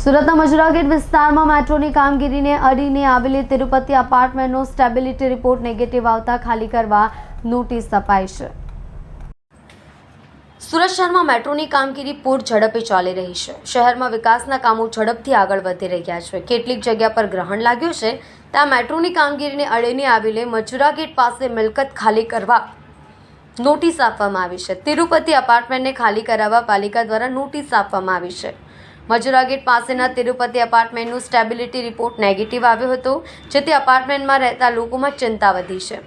સુરતના મજુરા ગેટ વિસ્તારમાં મેટ્રોની કામગીરીને અડીને આવેલી તિરુપતિ અપાર્ટમેન્ટનો સ્ટેબિલિટી રિપોર્ટ નેગેટિવ આવતા ખાલી કરવા નોટિસ અપાઈ છે. સુરત શહેરમાં મેટ્રોની કામગીરી પૂર ઝડપે ચાલી રહી છે. શહેરમાં વિકાસના કામો ઝડપથી આગળ વધી રહ્યા છે. કેટલીક જગ્યા પર ગ્રહણ લાગ્યું છે. ત્યાં મેટ્રોની કામગીરીને અડીને આવેલી મજુરા ગેટ પાસે મિલકત ખાલી કરવા નોટિસ આપવામાં આવી છે. તિરુપતિ અપાર્ટમેન્ટને ખાલી કરાવવા પાલિકા દ્વારા નોટિસ આપવામાં આવી છે. મજુરા ગેટ પાસેના તિરુપતિ અપાર્ટમેન્ટનું સ્ટેબિલિટી રિપોર્ટ નેગેટિવ આવ્યો હતો જેથી અપાર્ટમેન્ટમાં રહેતા લોકોમાં ચિંતા વધી છે.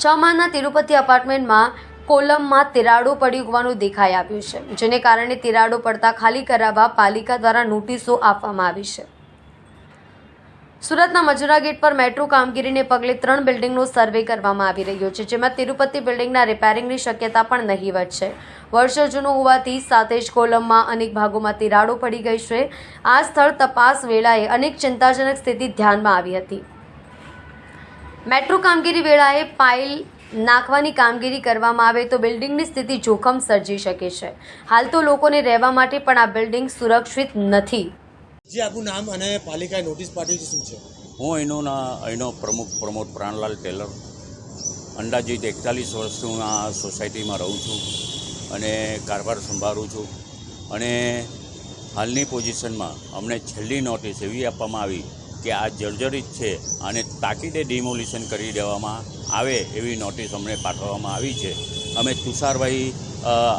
છ માળના તિરુપતિ અપાર્ટમેન્ટમાં કોલમમાં તિરાડો પડી હોવાનું દેખાઈ આવ્યું છે, જેને કારણે તિરાડો પડતા ખાલી કરાવવા પાલિકા દ્વારા નોટિસો આપવામાં આવી છે. સુરતના મજુરા ગેટ પર મેટ્રો કામગીરીને પગલે ત્રણ બિલ્ડિંગનો સર્વે કરવામાં આવી રહ્યો છે, જેમાં તિરુપતિ બિલ્ડિંગના રિપેરિંગની શક્યતા પણ નહીવત છે. વર્ષો જૂનું હોવાથી સાથે જ કોલમમાં અનેક ભાગોમાં તિરાડો પડી ગઈ છે. આ સ્થળ તપાસ વેળાએ અનેક ચિંતાજનક સ્થિતિ ધ્યાનમાં આવી હતી. મેટ્રો કામગીરી વેળાએ પાઇલ નાખવાની કામગીરી કરવામાં આવે તો બિલ્ડિંગની સ્થિતિ જોખમ સર્જી શકે છે. હાલ તો લોકોને રહેવા માટે પણ આ બિલ્ડિંગ સુરક્ષિત નથી. જે આપનું નામ અને પાલિકાએ નોટિસ પાઠવી છે શું છે? હું અહીંનો ના અહીંનો પ્રમુખ પ્રમોદ પ્રાણલાલ ટેલર. અંદાજિત એકતાલીસ વર્ષથી હું આ સોસાયટીમાં રહું છું. અને કારભાર સંભાળું છું. અને હાલની પોઝિશનમાં અમને છેલ્લી નોટિસ એવી આપવામાં આવી કે આ જર્જરિત છે અને તાકીદે ડિમોલિશન કરી દેવામાં આવે એવી નોટિસ અમને પાઠવવામાં આવી છે. અમે તુષારભાઈ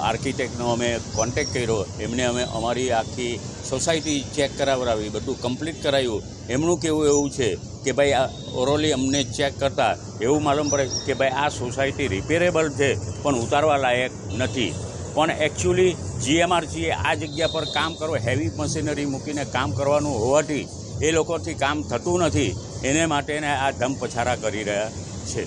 આર્કિટેક્ટનો અમે કોન્ટેક કર્યો. એમને અમે અમારી આખી સોસાયટી ચેક કરાવડાવી, બધું કમ્પ્લીટ કરાવ્યું એમનું કેવું એવું છે કે ભાઈ આ ઓરોલી અમને ચેક કરતાં એવું માલુમ પડે કે ભાઈ આ સોસાયટી રિપેરેબલ છે, પણ ઉતારવા લાયક નથી. પણ એકચ્યુઅલી જીએમઆરસીએ આ જગ્યા પર કામ કરવું હેવી મશીનરી મૂકીને કામ કરવાનું હોવાથી એ લોકોથી કામ થતું નથી. એને માટેને આ ધમ પછારા કરી રહ્યા છે.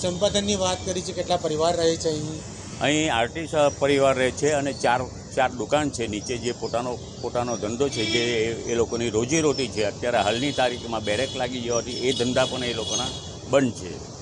સંપાદનની વાત કરી છે, કેટલા પરિવાર રહે છે અહીં? અહીં આર્ટિસ્ટ પરિવાર રહે છે અને ચાર ચાર દુકાન છે નીચે જે પોતાનો પોતાનો ધંધો છે જે એ- લોકોની રોજીરોટી છે. અત્યારે હાલની તારીખમાં બેરેક લાગી જવાથી એ ધંધા પણ એ લોકોના બંધ છે.